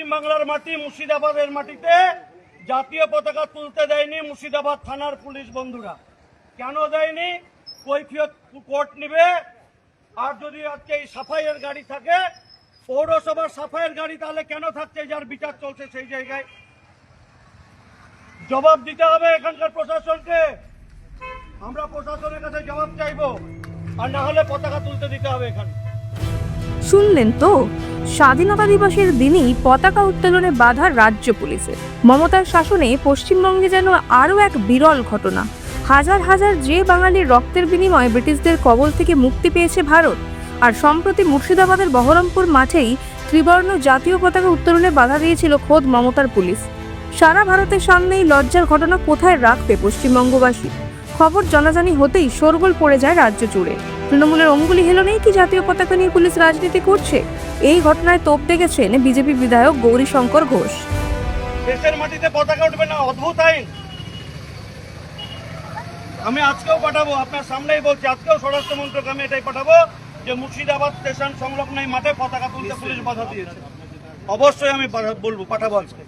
পশ্চিমবাংলার মাটি মুর্শিদাবাদের মাটিতে জাতীয় পতাকা তুলতে দেয়নি মুর্শিদাবাদ থানার পুলিশ বন্ধুরা। কেন দেয়নি? কৈফিয়ত কোর্ট নিবে। আর যদি আজকে এই সাফাইয়ের গাড়ি থাকে, পৌরসভার সাফাইয়ের গাড়ি তাহলে কেন থাকছে? যার বিচার চলছে সেই জায়গায়। জবাব দিতে হবে এখানকার প্রশাসনকে। আমরা প্রশাসনের কাছে জবাব চাইব। আর না হলে পতাকা তুলতে দিতে হবে এখানে। শুনলেন তো? স্বাধীনতা দিবসের দিনই পতাকা উত্তোলনে বাধা রাজ্য পুলিশের। মমতার শাসনে পশ্চিমবঙ্গে যেন আরও এক বিরল ঘটনা। হাজার হাজার যে বাঙালির রক্তের বিনিময়ে ব্রিটিশদের কবল থেকে মুক্তি পেয়েছে ভারত, আর সম্প্রতি মুর্শিদাবাদের বহরমপুর মাঠেই ত্রিবর্ণ জাতীয় পতাকা উত্তোলনে বাধা দিয়েছিল খোদ মমতার পুলিশ। সারা ভারতের সামনে এই লজ্জার ঘটনা কোথায় রাখবে পশ্চিমবঙ্গবাসী? খবর জানাজানি হতেই শোরগোল পড়ে যায় রাজ্য জুড়ে। তৃণমূলের অঙ্গুলি হেলনেই কি জাতীয় পতাকা নিয়ে পুলিশ রাজনীতি করছে? এই ঘটনায় তোপ দেখেছেন বিজেপি বিধায়ক গৌরীশঙ্কর ঘোষ। দেশের মাটিতে পতাকা উঠবে না অদ্ভুত আইন। আমি আজকেও পাঠাবো আপনার সামনেই বলছি আজকেও স্বরাষ্ট্র মন্ত্রক আমি এটাই পাঠাবো যে মুর্শিদাবাদ স্টেশন সংলগ্ন এই মাঠে পতাকা তুলতে পুলিশ বাধা দিয়েছে। অবশ্যই আমি পাঠা- বলব পাঠাবো আজকে।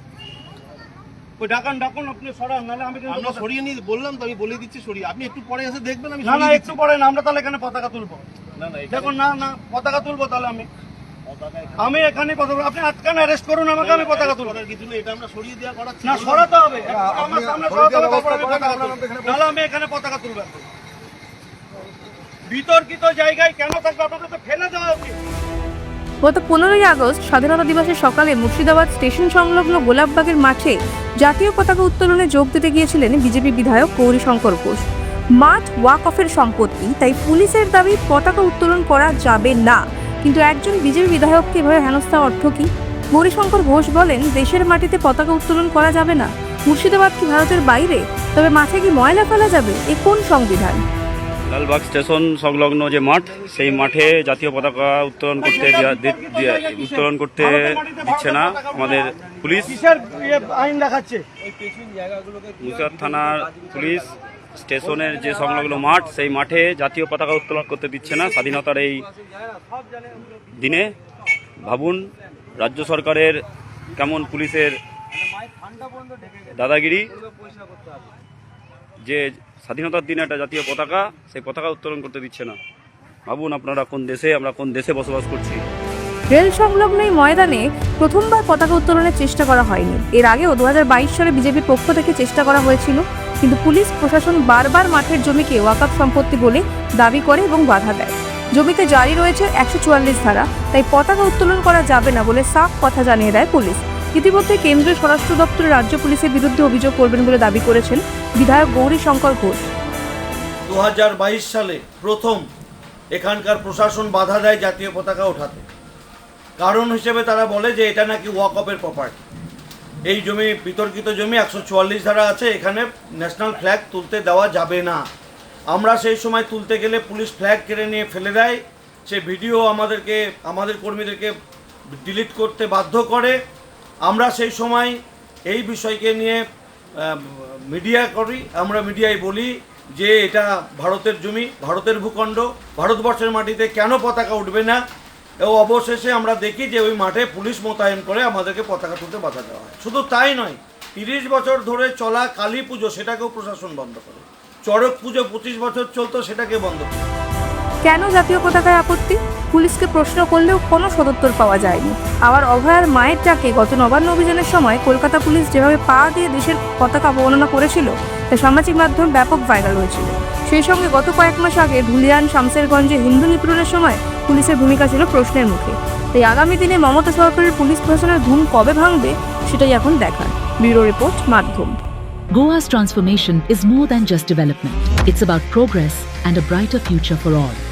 ওই ডাকান ডাকুন আপনি সরান নাহলে আমি কিন্তু আমরা সরিয়ে নিয়ে বললাম তো আমি বলে দিচ্ছি সরিয়ে। আপনি একটু পরে এসে দেখবেন আমি না না একটু পরে না আমরা তাহলে এখানে পতাকা তুলবো। না না দেখুন না না পতাকা তুলবো তাহলে আমি। এখানে আমি এখানে পতাকা আপনি আটকান অ্যারেস্ট করুন আমাকে আমি পতাকা তুলবো। কিছু নেই এটা আমরা সরিয়ে দেওয়া করাচ্ছি। না সরাতে হবে। আমার সামনে সরাতে হবে তারপর আমি পতাকা তুলবো। নাহলে আমি এখানে পতাকা তুলবো। বিতর্কিত জায়গায় কেন থাকবে? আপনাকে তো ফেলে দেওয়া উচিত। গত পনেরোই আগস্ট স্বাধীনতা দিবসের সকালে মুর্শিদাবাদ স্টেশন সংলগ্ন গোলাপবাগের মাঠে জাতীয় পতাকা উত্তোলনে যোগ দিতে গিয়েছিলেন বিজেপি বিধায়ক গৌরীশঙ্কর ঘোষ। মাঠ ওয়াক অফের সম্পত্তি, তাই পুলিশের দাবি পতাকা উত্তোলন করা যাবে না। কিন্তু একজন বিজেপি বিধায়ককে এভাবে হেনস্থা অর্থ কি? গৌরীশঙ্কর ঘোষ বলেন, দেশের মাটিতে পতাকা উত্তোলন করা যাবে না। মুর্শিদাবাদ কি ভারতের বাইরে? তবে মাঠে কি ময়লা ফেলা যাবে? এ কোন সংবিধান? লালবাগ স্টেশন সংলগ্ন যে মাঠ সেই মাঠে জাতীয় পতাকা উত্তোলন করতে উত্তোলন করতে দিচ্ছে না আমাদের পুলিশ। ইয়ে আইন দেখাচ্ছে? মুর্শিদাবাদ থানার পুলিশ স্টেশনের যে সংলগ্ন মাঠ সেই মাঠে জাতীয় পতাকা উত্তোলন করতে দিচ্ছে না। স্বাধীনতার এই দিনে ভাবুন রাজ্য সরকারের কেমন পুলিশের দাদাগিরি যে স্বাধীনতার দিনে একটা জাতীয় পতাকা, সেই পতাকা উত্তোলন করতে দিচ্ছে না। ভাবুন আপনারা কোন দেশে, আমরা কোন দেশে বসবাস করছি। রেল সংলগ্ন এই ময়দানে প্রথমবার পতাকা উত্তোলনের চেষ্টা করা হয়নি। এর আগেও দুহাজার বাইশ সালে বিজেপির পক্ষ থেকে চেষ্টা করা হয়েছিল, কিন্তু পুলিশ, প্রশাসন বারবার মাঠের জমিকে ওয়াকআপ সম্পত্তি বলে দাবি করে এবং বাধা দেয়। জমিতে জারি রয়েছে একশো চুয়াল্লিশ ধারা, তাই পতাকা উত্তোলন করা যাবে না বলে সাফ কথা জানিয়ে দেয় পুলিশ। ইতিমধ্যে কেন্দ্রীয় স্বরাষ্ট্র দপ্তরে রাজ্য পুলিশের বিরুদ্ধে অভিযোগ করবেন বলে দাবি করেছেন বিধায়ক গৌরী শঙ্কর ঘোষ। দু হাজার বাইশ সালে প্রথম এখানকার প্রশাসন বাধা দেয় জাতীয় পতাকা ওঠাতে। কারণ হিসেবে তারা বলে যে এটা নাকি ওয়াক অফের প্রপার্টি এই জমি, বিতর্কিত জমি একশো চুয়াল্লিশ ধারা আছে, এখানে ন্যাশনাল ফ্ল্যাগ তুলতে দেওয়া যাবে না। আমরা সেই সময় তুলতে গেলে পুলিশ ফ্ল্যাগ কেড়ে নিয়ে ফেলে দেয়, সে ভিডিও আমাদেরকে, আমাদের কর্মীদেরকে ডিলিট করতে বাধ্য করে। আমরা সেই সময় এই বিষয়কে নিয়ে মিডিয়া করি, আমরা মিডিয়ায় বলি যে এটা ভারতের জমি, ভারতের ভূখণ্ড, ভারতবর্ষের মাটিতে কেন পতাকা উঠবে না? এবং অবশেষে আমরা দেখি যে ওই মাঠে পুলিশ মোতায়েন করে আমাদেরকে পতাকা তুলতে বাধা দেওয়া হয়। শুধু তাই নয়, তিরিশ বছর ধরে চলা কালী পুজো সেটাকেও প্রশাসন বন্ধ করে। চড়ক পুজো পঁচিশ বছর চলতো সেটাকে বন্ধ করে। কেন জাতীয় পতাকায় আপত্তি? পুলিশকে প্রশ্ন করলেও কোনো সদুত্তর পাওয়া যায়নি। আবার অভয়ার মায়ের ডাকে গত নবান্ন অভিযানের সময় কলকাতা পুলিশ যেভাবে পা দিয়ে দেশের পতাকা অবমাননা করেছিল, তা সামাজিক মাধ্যম ব্যাপক ভাইরাল হয়েছিল। সেই সঙ্গে গত কয়েক মাস আগে ধুলিয়ান শামসেরগঞ্জে হিন্দু নিপীড়নের সময় পুলিশের ভূমিকা ছিল প্রশ্নের মুখে। তাই আগামী দিনে মমতা সরকারের পুলিশ প্রশাসনের ঘুম কবে ভাঙবে, সেটাই এখন দেখার। ব্যুরো রিপোর্ট, মাধ্যম। Goa's transformation is more than just development. It's about progress and a brighter future for all.